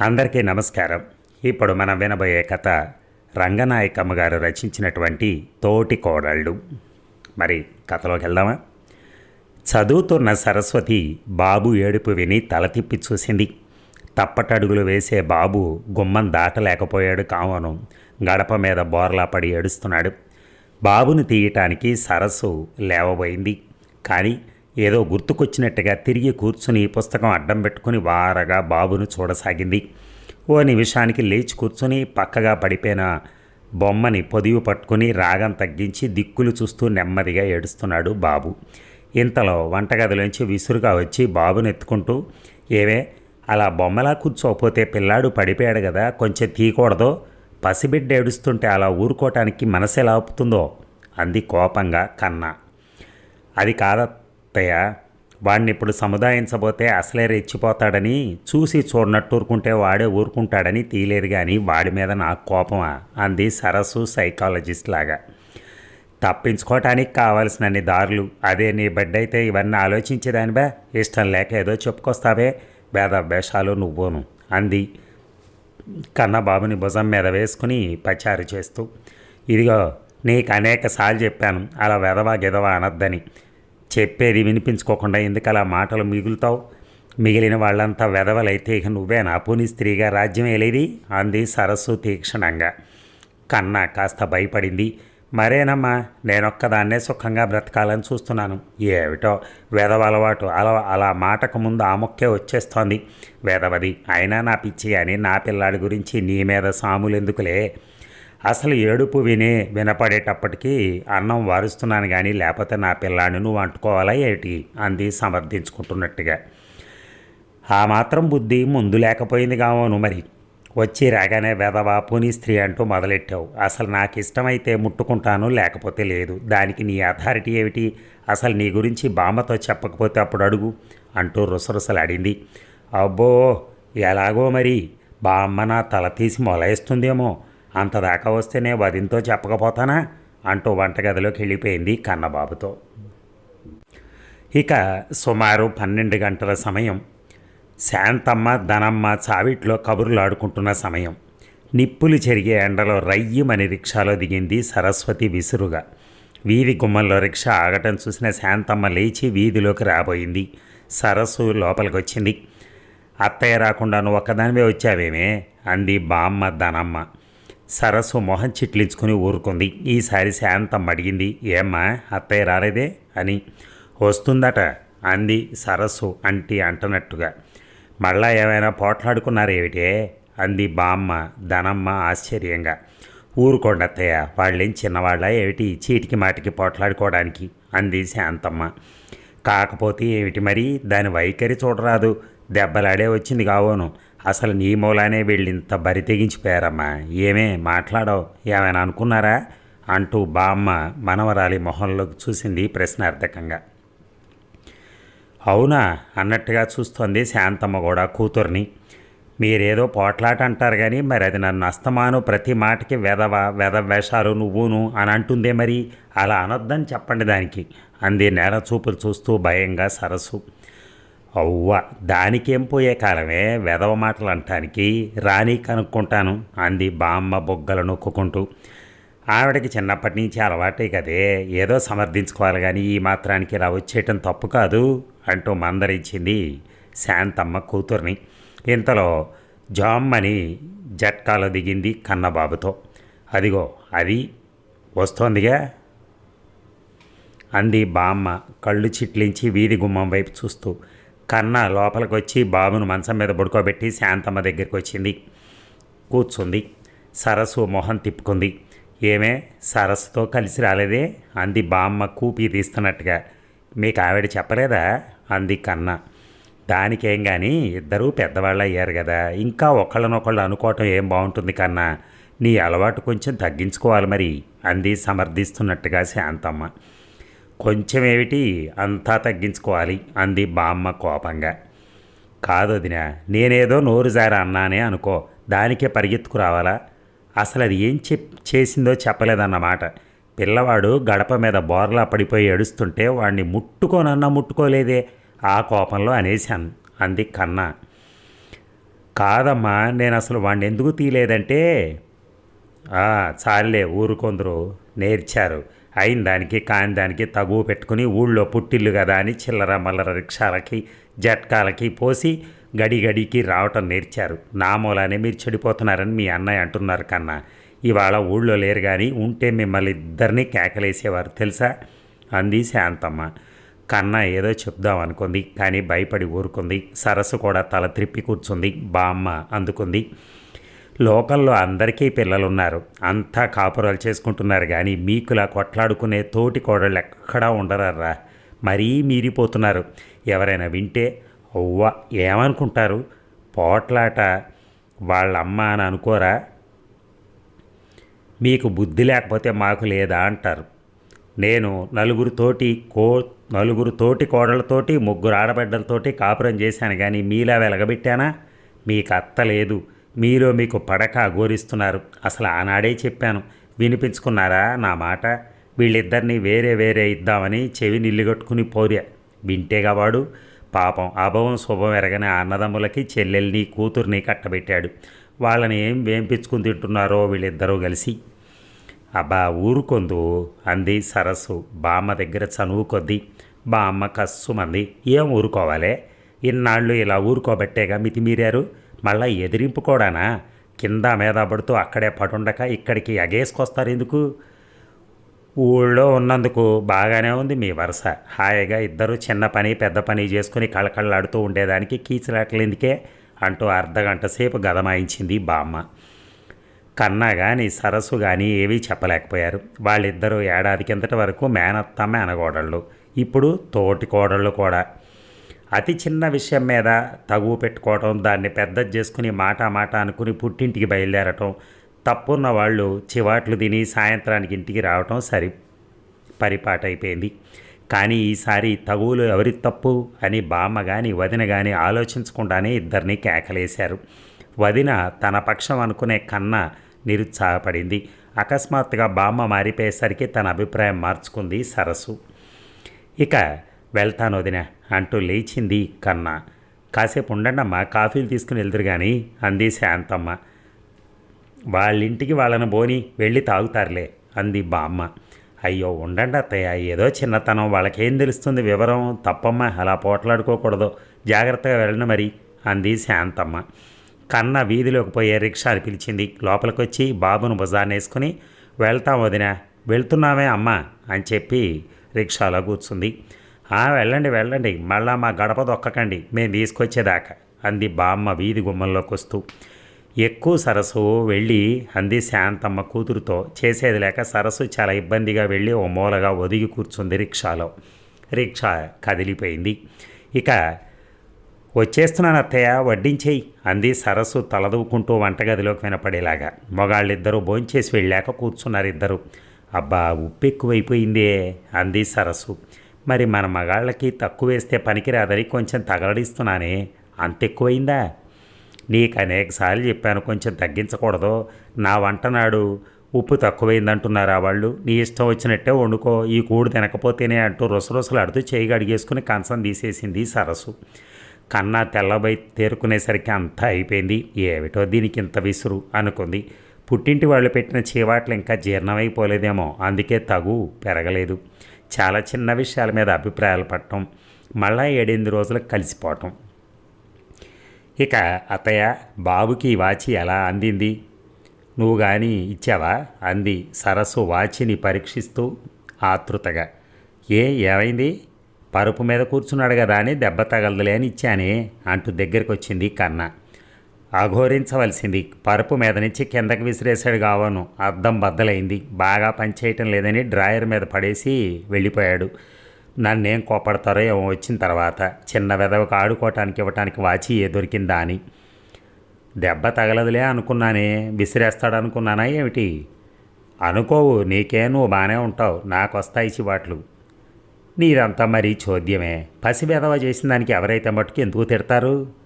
అందరికీ నమస్కారం. ఇప్పుడు మనం వినబోయే కథ రంగనాయకమ్మ గారు రచించినటువంటి తోటి కోడళ్ళు. మరి కథలోకి వెళ్దామా? చదువుతున్న సరస్వతి బాబు ఏడుపు విని తల తిప్పి చూసింది. తప్పటడుగులు వేసే బాబు గుమ్మం దాటలేకపోయాడు కావను గడప మీద బోర్లా పడి ఏడుస్తున్నాడు. బాబును తీయటానికి సరస్సు లేవబోయింది. కానీ ఏదో గుర్తుకొచ్చినట్టుగా తిరిగి కూర్చుని పుస్తకం అడ్డం పెట్టుకుని వారగా బాబును చూడసాగింది. ఓ నిమిషానికి లేచి కూర్చుని పక్కగా పడిపోయిన బొమ్మని పొదివి పట్టుకుని రాగం తగ్గించి దిక్కులు చూస్తూ నెమ్మదిగా ఏడుస్తున్నాడు బాబు. ఇంతలో వంటగదిలోంచి విసురుగా వచ్చి బాబును ఎత్తుకుంటూ ఏవే అలా బొమ్మలా కూర్చోకపోతే పిల్లాడు పడిపోయాడు కదా కొంచెం తీయకూడదో. పసిబిడ్డ ఏడుస్తుంటే అలా ఊరుకోవటానికి మనసు ఎలా ఆపుతుందో? అంది కోపంగా కన్నా. అది కాదత్తయ్య వాడిని ఇప్పుడు సముదాయించబోతే అసలే రెచ్చిపోతాడని చూసి చూడనట్టు ఊరుకుంటే వాడే ఊరుకుంటాడని తీయలేదు కానీ వాడి మీద నాకు కోపమా? అంది సరస్సు సైకాలజిస్ట్ లాగా. తప్పించుకోవటానికి కావాల్సినన్ని దారులు. అదే నీ బిడ్డ అయితే ఇవన్నీ ఆలోచించేదానిబా ఇష్టం లేక ఏదో చెప్పుకొస్తావే. వేదాభ్యాసాలు నువ్వును అంది కన్నబాబుని భుజం మీద వేసుకుని పచారు చేస్తూ. ఇదిగో నీకు అనేక సార్లు చెప్పాను అలా వెదవా గెదవా అనద్దని. చెప్పేది వినిపించుకోకుండా ఎందుకు అలా మాటలు మిగులుతావు? మిగిలిన వాళ్ళంతా వెదవలైతే ఇక నువ్వే నా స్త్రీగా రాజ్యమేలేది అంది సరస్సు తీక్షణంగా కన్నా కాస్త భయపడింది. మరేనమ్మా నేనొక్కదాన్నే సుఖంగా బ్రతకాలని చూస్తున్నాను. ఏమిటో? వెధవ అలవాటు. అలా అలా మాటకు ముందు ఆ వచ్చేస్తోంది. వెధవది అయినా నా పిచ్చి అని నా పిల్లాడి గురించి నీ మీద సాములు ఎందుకులే అసలు ఏడుపు వినే వినపడేటప్పటికీ అన్నం వారుస్తున్నాను కానీ లేకపోతే నా పిల్లాడిని నువ్వు అంటుకోవాలా ఏటి? అంది సమర్థించుకుంటున్నట్టుగా ఆ మాత్రం బుద్ధి ముందు లేకపోయింది కావను మరి. వచ్చి రాగానే వెదవాపుని స్త్రీ అంటూ మొదలెట్టావు. అసలు నాకు ఇష్టమైతే ముట్టుకుంటాను లేకపోతే లేదు. దానికి నీ అథారిటీ ఏమిటి? అసలు నీ గురించి బామ్మతో చెప్పకపోతే అప్పుడు అడుగు అంటూ రుసరుసలాడింది. అబ్బో ఎలాగో మరి? బామ్మ నా తల తీసి మొలయిస్తుందేమో. అంతదాకా వస్తేనే వదింతో చెప్పకపోతానా? అంటూ వంటగదిలోకి వెళ్ళిపోయింది కన్నబాబుతో. ఇక సుమారు పన్నెండు గంటల సమయం. శాంతమ్మ ధనమ్మ చావిట్లో కబుర్లు ఆడుకుంటున్న సమయం. నిప్పులు చెరిగే ఎండలో రయ్యమని రిక్షాలో దిగింది సరస్వతి విసురుగా. వీధి గుమ్మంలో రిక్షా ఆగటం చూసిన శాంతమ్మ లేచి వీధిలోకి రాబోయింది. సరస్సు లోపలికి వచ్చింది అత్తయ్య రాకుండా నువ్వు ఒక్కదానివే వచ్చావేమే? అంది బామ్మ ధనమ్మ. సరస్సు మొహం చిట్లించుకుని ఊరుకుంది. ఈసారి శాంతమ్మ అడిగింది ఏమ్మా అత్తయ్య రాలేదే? అని. వస్తుందట అంది సరస్సు అంటి అంటనట్టుగా మళ్ళా ఏమైనా పోట్లాడుకున్నారేమిటే అంది బామ్మ ధనమ్మ ఆశ్చర్యంగా. ఊరుకోండి అత్తయ్య వాళ్ళేం చిన్నవాళ్ళ ఏమిటి చీటికి మాటికి పోట్లాడుకోవడానికి? అంది శాంతమ్మ. కాకపోతే ఏమిటి మరి? దాని వైఖరి చూడరాదు. దెబ్బలాడే వచ్చింది కావోను. అసలు నీ మూలానే వీళ్ళింత బరి తెగించిపోయారమ్మా. ఏమే మాట్లాడవు. ఏమైనా అనుకున్నారా? అంటూ బామ్మ మనవరాలి మొహంలోకి చూసింది ప్రశ్నార్థకంగా. అవునా అన్నట్టుగా చూస్తోంది శాంతమ్మ కూడా కూతుర్ని. మీరేదో పోట్లాట అంటారు కానీ మరి అది నన్ను అస్తమాను ప్రతి మాటకి వెధవ వెధ నువ్వును అని అంటుందే మరి. అలా అనొద్దని చెప్పండి దానికి. అంది నేల చూపులు చూస్తూ భయంగా సరస్సు. అవ్వ దానికేం పోయే కాలమే? వెధవ మాటలు అంటానికి రాని కనుక్కుంటాను అంది బామ్మ బొగ్గలు నొక్కుంటూ ఆవిడకి చిన్నప్పటి నుంచి అలవాటే కదే. ఏదో సమర్థించుకోవాలి కానీ ఈ మాత్రానికి ఇలా వచ్చేయటం తప్పు కాదు అంటూ మందరించింది శాంతమ్మ కూతుర్ని. ఇంతలో జామ్మని జట్కాలో దిగింది కన్నబాబుతో. అదిగో అది వస్తోందిగా? అంది బామ్మ కళ్ళు చిట్లించి వీధి గుమ్మం వైపు చూస్తూ. కన్న లోపలికి వచ్చి బాబును మంచం మీద పడుకోబెట్టి శాంతమ్మ దగ్గరికి వచ్చింది కూర్చుంది. సరస్సు మొహం తిప్పుకుంది. ఏమే సరస్సుతో కలిసి రాలేదే? అంది బామ్మ కూపి తీస్తున్నట్టుగా. మీకు ఆవిడ చెప్పలేదా? అంది కన్న. దానికేం కానీ ఇద్దరూ పెద్దవాళ్ళు అయ్యారు కదా ఇంకా ఒకళ్ళనొకళ్ళు అనుకోవటం ఏం బాగుంటుంది కన్నా? నీ అలవాటు కొంచెం తగ్గించుకోవాలి మరి అంది సమర్థిస్తున్నట్టుగా శాంతమ్మ. కొంచెం ఏమిటి అంతా తగ్గించుకోవాలి అంది బామ్మ కోపంగా. కాదు వదినా నేనేదో నోరు జార అన్నానే అనుకో దానికే పరిగెత్తుకు రావాలా అసలు అది ఏం చెప్ చేసిందో చెప్పలేదన్నమాట. పిల్లవాడు గడప మీద బోర్లా పడిపోయి ఏడుస్తుంటే వాడిని ముట్టుకోనన్నా ముట్టుకోలేదే ఆ కోపంలో అనేశాను అంది కన్నా. కాదమ్మా నేను అసలు వాడిని ఎందుకు తీయలేదంటే చాలే ఊరుకొందరు నేర్చారు. అయిన దానికి కాని దానికి తగువ పెట్టుకుని ఊళ్ళో పుట్టిల్లు కదా అని చిల్లర మల్లర రిక్షాలకి జట్కాలకి పోసి గడి గడికి రావటం నేర్చారు. నా మూలానే మీరు చెడిపోతున్నారని మీ అన్నయ్య అంటున్నారు కన్నా. ఇవాళ ఊళ్ళో లేరు కానీ ఉంటే మిమ్మల్ని ఇద్దరిని కేకలేసేవారు తెలుసా? అంది శాంతమ్మ. కన్నా ఏదో చెప్దాం అనుకుంది కానీ భయపడి ఊరుకుంది. సరస్సు కూడా తల త్రిప్పి కూర్చుంది. బామ్మ అందుకుంది. లోకల్లో అందరికీ పిల్లలున్నారు. అంతా కాపురాలు చేసుకుంటున్నారు కానీ మీకులా కొట్లాడుకునే తోటి కోడళ్ళు ఎక్కడా ఉండరారా మరీ మీరిపోతున్నారు. ఎవరైనా వింటే అవ్వ ఏమనుకుంటారు? పోట్లాట వాళ్ళమ్మ అని అనుకోరా? మీకు బుద్ధి లేకపోతే మాకు లేదా అంటారు. నేను నలుగురితోటి కో నలుగురు తోటి కోడలతోటి ముగ్గురు ఆడబిడ్డలతోటి కాపురం చేశాను కానీ మీలా వెలగబెట్టానా? మీకు అత్త లేదు మీలో మీకు పడక గోరిస్తున్నారు అసలు ఆనాడే చెప్పాను. వినిపించుకున్నారా నా మాట? వీళ్ళిద్దరిని వేరే వేరే ఇద్దామని చెవి నిల్లుగొట్టుకుని పోరా వింటేగా వాడు. పాపం అభవం శుభం ఎరగని అన్నదమ్ములకి చెల్లెల్ని కూతుర్ని కట్టబెట్టాడు. వాళ్ళని ఏం వేంపించుకుని తింటున్నారో వీళ్ళిద్దరూ కలిసి. అబ్బా ఊరుకొందు అంది సరస్సు. బామ్మ దగ్గర చనువు కొద్దీ. బామ్మ కస్సుమంది. ఏం ఊరుకోవాలే? ఇన్నాళ్ళు ఇలా ఊరుకోబట్టేగా మితిమీరారు. మళ్ళా ఎదిరింపు కూడానా? కింద మీద పడుతూ అక్కడే పడుండక ఇక్కడికి ఎగేసుకొస్తారు ఎందుకు? ఊళ్ళో ఉన్నందుకు బాగానే ఉంది మీ వరుస. హాయిగా ఇద్దరు చిన్న పని పెద్ద పని చేసుకుని కళకళ్ళాడుతూ ఉండేదానికి కీచులాటలేందుకే అంటూ అర్ధగంట సేపు గదమాయించింది బామ్మ. కన్నా కానీ సరస్సు కానీ ఏవీ చెప్పలేకపోయారు. వాళ్ళిద్దరూ ఏడాది కిందటి వరకు మేనత్త మేనగోడళ్ళు. ఇప్పుడు తోటి కోడళ్ళు కూడా. అతి చిన్న విషయం మీద తగువ పెట్టుకోవటం దాన్ని పెద్దది చేసుకుని మాట మాట అనుకుని పుట్టింటికి బయలుదేరటం తప్పున్న వాళ్ళు చివాట్లు తిని సాయంత్రానికి ఇంటికి రావటం సరి పరిపాటైపోయింది కానీ ఈసారి తగువులు ఎవరి తప్పు అని బామ్మ కానీ వదిన కానీ ఆలోచించకుండానే ఇద్దరిని కేకలేశారు. వదిన తన పక్షం అనుకునే కన్న నిరుత్సాహపడింది. అకస్మాత్తుగా బామ్మ మారిపోయేసరికి తన అభిప్రాయం మార్చుకుంది సరస్సు ఇక వెళ్తాను వదిన అంటూ లేచింది కన్నా. కాసేపు ఉండండమ్మా కాఫీలు తీసుకుని వెళ్తురు కానీ అంది శాంతమ్మ వాళ్ళింటికి వాళ్ళని బోని వెళ్ళి తాగుతారులే అంది బామ్మ. అయ్యో ఉండండి అత్తయ్య ఏదో చిన్నతనం వాళ్ళకేం తెలుస్తుంది వివరం? తప్పమ్మ అలా పోట్లాడుకోకూడదు జాగ్రత్తగా వెళ్ళండి మరి అంది శాంతమ్మ కన్న వీధిలోకి పోయే రిక్షాని పిలిచింది. లోపలికి వచ్చి బాబును భుజాన్నేసుకుని వెళ్తాం వదిన వెళ్తున్నామే అమ్మ అని చెప్పి రిక్షాలో కూర్చుంది. వెళ్ళండి వెళ్ళండి. మళ్ళా మా గడప దొక్కకండి. మేము తీసుకొచ్చేదాకా అంది బామ్మ వీధి గుమ్మంలోకి వస్తూ ఎక్కువ సరస్సు వెళ్ళి అంది శాంతమ్మ కూతురుతో. చేసేది లేక సరస్సు చాలా ఇబ్బందిగా వెళ్ళి ఓ మూలగా ఒదిగి కూర్చుంది రిక్షాలో. రిక్షా కదిలిపోయింది. ఇక వచ్చేస్తున్నాను అత్తయ్య వడ్డించేయి అంది సరస్సు తలదూకుంటూ వంటగదిలోకి వినపడేలాగా. మగాళ్ళిద్దరూ భోంచేసి వెళ్ళాక కూర్చున్నారు ఇద్దరు అబ్బా ఉప్పు ఎక్కువైపోయిందే అంది సరస్సు మరి మన మగాళ్ళకి తక్కువ వేస్తే పనికిరాదని కొంచెం తగలడిస్తున్నానే. అంత ఎక్కువైందా నీకు అనేకసార్లు చెప్పాను కొంచెం తగ్గించకూడదు. నా వంట నాడు ఉప్పు తక్కువైందంటున్నారా వాళ్ళు? నీ ఇష్టం వచ్చినట్టే వండుకో. ఈ కూడు తినకపోతేనే అంటూ రుసరుసలాడుతూ చేయి అడిగేసుకుని కంచం తీసేసింది సరస్సు కన్నా తెల్లబై తేరుకునేసరికి అంతా అయిపోయింది. ఏమిటో దీనికి ఇంత విసురు అనుకుంది. పుట్టింటి వాళ్ళు పెట్టిన చీవాట్లు ఇంకా జీర్ణమైపోలేదేమో. అందుకే తగు పెరగలేదు. చాలా చిన్న విషయాల మీద అభిప్రాయాలు పడటం మళ్ళా ఏడెనిమిది రోజులకు కలిసిపోవటం. ఇక అత్తయ్య బాబుకి వాచి ఎలా అందింది? నువ్వు కానీ ఇచ్చావా? అంది సరస్సు వాచిని పరీక్షిస్తూ ఆతృతగా. ఏ ఏమైంది? పరుపు మీద కూర్చున్నాడు కదా అని దెబ్బ తగలదులే అని ఇచ్చానే అంటూ దగ్గరికి వచ్చింది కన్న. అఘోరించవలసింది పరుపు మీద నుంచి కిందకి విసిరేశాడు కావను అద్దం బద్దలైంది. బాగా పనిచేయటం లేదని డ్రాయర్ మీద పడేసి వెళ్ళిపోయాడు. నన్నేం కోపడతారో ఏమో వచ్చిన తర్వాత. చిన్న వెదవకు ఆడుకోవటానికి ఇవ్వటానికి వాచి ఏ దొరికిందా అని దెబ్బ తగలదులే అనుకున్నానే. విసిరేస్తాడు అనుకున్నానా ఏమిటి? అనుకోవు. నీకే నువ్వు బాగానే ఉంటావు. నాకు వస్తాయి చివాట్లు. నీదంతా మరీ చోద్యమే. పసి పసిబెదవ చేసిన దానికి ఎవరైతే మట్టుకు ఎందుకు తిడతారు?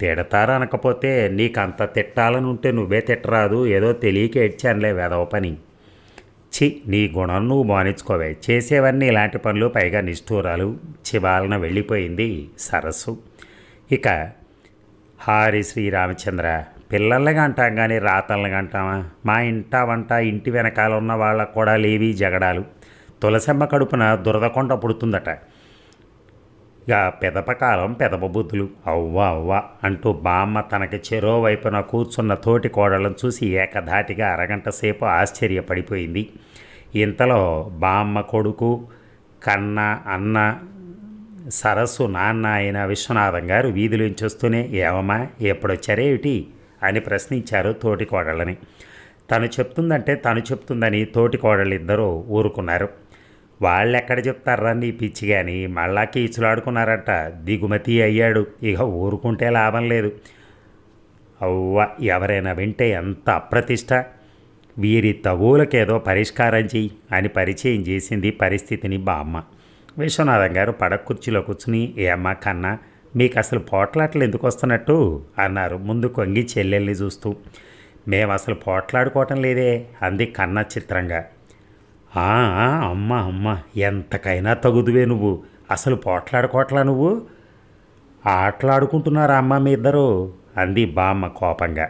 తిడతారు అనకపోతే నీకు అంత తిట్టాలని ఉంటే నువ్వే తిట్టరాదు. ఏదో తెలియక ఏడ్చానులే వెదవ పని. చి నీ గుణం నువ్వు మానించుకోవే. చేసేవన్నీ ఇలాంటి పనులు పైగా నిష్ఠూరాలు. చివాలన వెళ్ళిపోయింది సరస్సు. ఇక హారి శ్రీరామచంద్ర పిల్లల్ని అంటాం కానీ రాతల్ని అంటామా? మా ఇంట వంట ఇంటి వెనకాల ఉన్న వాళ్ళకు కూడా లేవి జగడాలు. తులసమ్మ కడుపున దురదకొండ పుడుతుందట. ఇక పెదపకాలం పెదప బుద్ధులు అవ్వ అవ్వ అంటూ బామ్మ తనకి చెరో వైపున కూర్చున్న తోటి కోడలను చూసి ఏకధాటిగా అరగంట సేపు ఆశ్చర్యపడిపోయింది. ఇంతలో బామ్మ కొడుకు కన్న అన్న సరస్సు నాన్న అయిన విశ్వనాథం గారు వీధిలోంచి వస్తూనే ఏమమ్మా ఎప్పుడొచ్చారేమిటి అని ప్రశ్నించారు తోటి కోడళ్ళని. తను చెప్తుందంటే తను చెప్తుందని తోటి కోడళ్ళిద్దరూ ఊరుకున్నారు. వాళ్ళు ఎక్కడ చెప్తారా నీ పిచ్చి కానీ మళ్ళా కీచులాడుకున్నారట దిగుమతి అయ్యాడు. ఇక ఊరుకుంటే లాభం లేదు. అవ్వ ఎవరైనా వింటే ఎంత అప్రతిష్ట? వీరి తగువులకేదో పరిష్కారం చెయ్యి అని పరిచయం చేసింది పరిస్థితిని బామ్మ. విశ్వనాథం గారు పడక కుర్చీలో కూర్చుని ఏ అమ్మ కన్నా మీకు అసలు పోట్లాటలు ఎందుకు వస్తున్నట్టు? అన్నారు ముందు కొంగి చెల్లెల్ని చూస్తూ. మేము అసలు పోట్లాడుకోవటం లేదే అంది కన్న చిత్రంగా. అమ్మ అమ్మ ఎంతకైనా తగుదువే నువ్వు. అసలు పోట్లాడుకోట్లా నువ్వు? ఆటలాడుకుంటున్నారా అమ్మ మీ ఇద్దరు? అంది బామ్మ కోపంగా.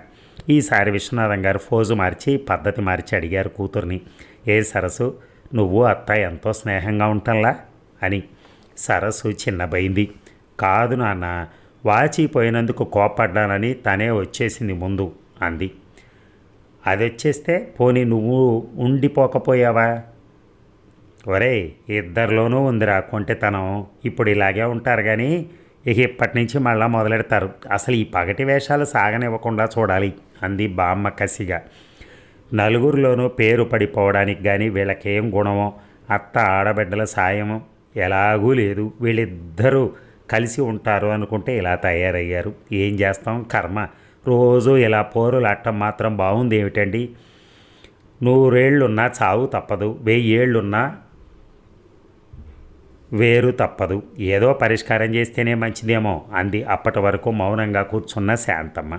ఈసారి విశ్వనాథం గారు ఫోజు మార్చి పద్ధతి మార్చి అడిగారు కూతుర్ని. ఏ సరస్సు నువ్వు అత్త ఎంతో స్నేహంగా ఉంటాంలా అని. సరస్సు చిన్నబైంది కాదు నాన్న వాచిపోయినందుకు కోపడ్డానని తనే వచ్చేసింది ముందు అంది. అది వచ్చేస్తే పోనీ నువ్వు ఉండిపోకపోయావా? ఒరే ఇద్దరిలోనూ ఉందిరా కొంటెతనం. ఇప్పుడు ఇలాగే ఉంటారు కానీ ఇక ఇప్పటి నుంచి మళ్ళా మొదలెడతారు. అసలు ఈ పగటి వేషాలు సాగనివ్వకుండా చూడాలి అంది బామ్మ కసిగా. నలుగురిలోనూ పేరు పడిపోవడానికి కానీ వీళ్ళకేం గుణమో అత్త ఆడబిడ్డల సాయము ఎలాగూ లేదు. వీళ్ళిద్దరూ కలిసి ఉంటారు అనుకుంటే ఇలా తయారయ్యారు. ఏం చేస్తాం? కర్మ. రోజు ఇలా పోరులు అట్టం మాత్రం బాగుంది ఏమిటండి నూరేళ్ళున్నా చావు తప్పదు. వెయ్యేళ్ళున్నా వేరు తప్పదు. ఏదో పరిష్కారం చేస్తేనే మంచిదేమో అంది అప్పటి వరకు మౌనంగా కూర్చున్న శాంతమ్మ.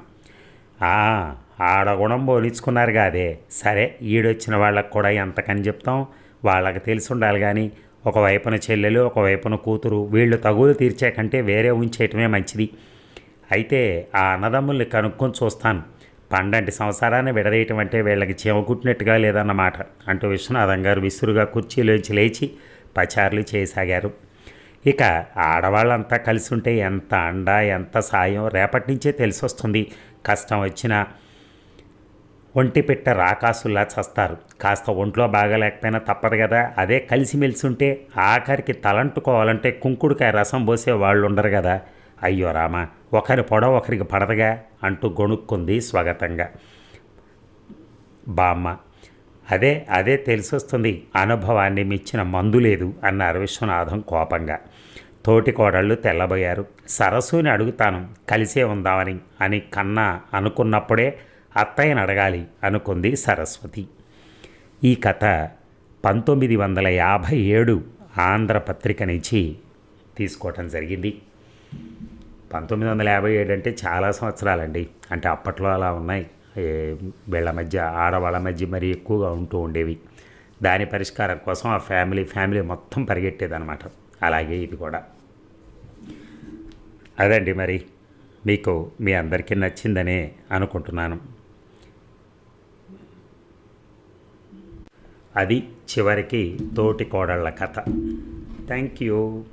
ఆడగుణం పోలించుకున్నారు కాదే సరే ఈడొచ్చిన వాళ్ళకు కూడా ఎంతకని చెప్తాం? వాళ్ళకి తెలిసి ఉండాలి కానీ ఒకవైపున చెల్లెలు ఒకవైపున కూతురు వీళ్ళు తగులు తీర్చే కంటే వేరే ఉంచేయటమే మంచిది. అయితే ఆ అన్నదమ్ముల్ని కనుక్కొని చూస్తాను. పండంటి సంసారాన్ని విడదీయటం అంటే వీళ్ళకి చీమ కుట్టినట్టుగా లేదన్నమాట అంటూ విశ్వనాథం గారు విసురుగా కుర్చీలోంచి లేచి పచార్లు చేయసాగారు ఇక ఆడవాళ్ళంతా కలిసి ఉంటే ఎంత అండ ఎంత సాయం రేపటి నుంచే తెలిసి వస్తుంది కష్టం వచ్చినా ఒంటి పిట్ట రాకాసుల్లా చస్తారు. కాస్త ఒంట్లో బాగలేకపోయినా తప్పదు కదా అదే కలిసిమెలిసి ఉంటే ఆఖరికి తలంటుకోవాలంటే కుంకుడుకాయ రసం పోసే వాళ్ళు ఉండరు కదా అయ్యో రామా ఒకరి పొడవ ఒకరికి పడదగా అంటూ గొణుక్కుంది స్వాగతంగా. బామ్మ అదే అదే తెలిసొస్తుంది. అనుభవాన్ని మించిన మందు లేదు అన్నారు విశ్వనాథం కోపంగా. తోటి కోడళ్ళు తెల్లబోయారు. సరస్సుని అడుగుతాను కలిసే ఉందామని అని కన్నా అనుకున్నప్పుడే అత్తయ్యని అడగాలి అనుకుంది సరస్వతి. ఈ కథ పంతొమ్మిది వందల యాభై ఏడు ఆంధ్రపత్రిక నుంచి తీసుకోవటం జరిగింది. పంతొమ్మిది వందల యాభై ఏడు అంటే చాలా సంవత్సరాలండి. అంటే అప్పట్లో అలా ఉన్నాయి. వీళ్ళ మధ్య ఆడవాళ్ళ మధ్య మరి ఎక్కువగా ఉంటూ ఉండేవి. దాని పరిష్కారం కోసం ఆ ఫ్యామిలీ ఫ్యామిలీ మొత్తం పరిగెట్టేదనమాట అలాగే ఇది కూడా. అదండి మరి మీకు మీ అందరికీ నచ్చిందనే అనుకుంటున్నాను. అది చివరికి తోటి కోడళ్ళ కథ. Thank you.